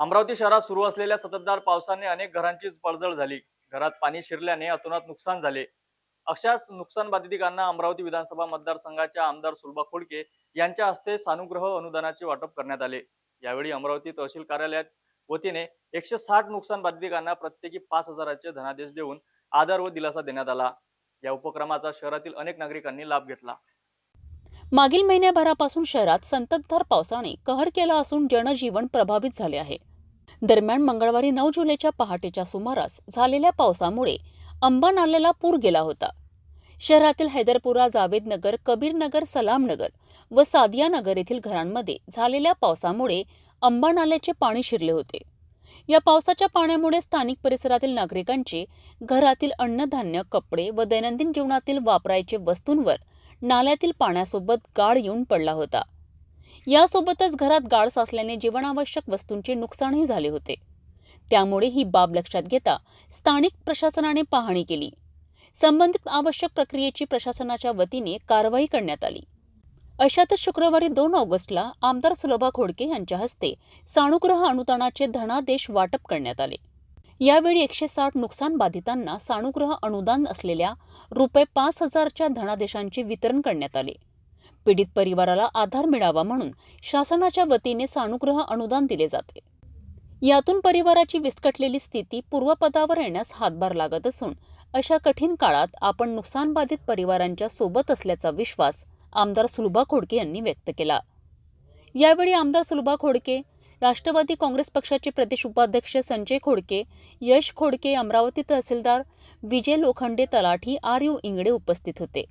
अमरावती शहरात सुरू असलेल्या सततधार पावसाने अनेक घरांची पडझड झाली. घरात पाणी शिरल्याने अतोनात नुकसान झाले. अशाच नुकसान बाधितांना अमरावती विधानसभा मतदारसंघाच्या आमदार सुलभा खोडके यांच्या हस्ते सानुग्रह अनुदानाचे वाटप करण्यात आले. यावेळी अमरावती तहसील कार्यालयात वतीने एकशे साठ नुकसान बाधितांना प्रत्येकी पाच हजाराचे धनादेश देऊन आधार व दिलासा देण्यात आला. या उपक्रमाचा शहरातील अनेक नागरिकांनी लाभ घेतला. मागील महिन्याभरापासून शहरात संततधार पावसाने कहर केला असून जनजीवन प्रभावित झाले आहे. दरम्यान मंगळवारी नऊ जुलैच्या पहाटेच्या सुमारास झालेल्या पावसामुळे अंबा नाल्याला पूर गेला होता. शहरातील हैदरपुरा जावेद नगर कबीर नगर सलाम नगर व सादिया नगर येथील घरांमध्ये झालेल्या पावसामुळे अंबा नाल्याचे पाणी शिरले होते. या पावसाच्या पाण्यामुळे स्थानिक परिसरातील नागरिकांचे घरातील अन्नधान्य कपडे व दैनंदिन जीवनातील वापरायचे वस्तूंवर नाल्यातील पाण्यासोबत गाळ येऊन पडला होता. यासोबतच घरात गाळ साचल्याने जीवनावश्यक वस्तूंचे नुकसानही झाले होते. त्यामुळे ही बाब लक्षात घेता स्थानिक प्रशासनाने पाहणी केली. संबंधित आवश्यक प्रक्रियेची प्रशासनाच्या वतीने कारवाई करण्यात आली. अशातच शुक्रवारी दोन ऑगस्टला आमदार सुलभा खोडके यांच्या हस्ते साणुग्रह अनुदानाचे धनादेश वाटप करण्यात आले. यावेळी एकशे साठ नुकसान बाधितांना साणुग्रह अनुदान असलेल्या रुपये पाच हजारच्या धनादेशांचे वितरण करण्यात आले. पीडित परिवाराला आधार मिळावा म्हणून शासनाच्या वतीने सानुग्रह अनुदान दिले जाते. यातून परिवाराची विस्कटलेली स्थिती पूर्वपदावर येण्यास हातभार लागत असून अशा कठीण काळात आपण नुकसानबाधित परिवारांच्या सोबत असल्याचा विश्वास आमदार सुलभा खोडके यांनी व्यक्त केला. यावेळी आमदार सुलभा खोडके राष्ट्रवादी काँग्रेस पक्षाचे प्रदेश उपाध्यक्ष संजय खोडके यश खोडके अमरावती तहसीलदार विजय लोखंडे तलाठी आर यू इंगडे उपस्थित होते.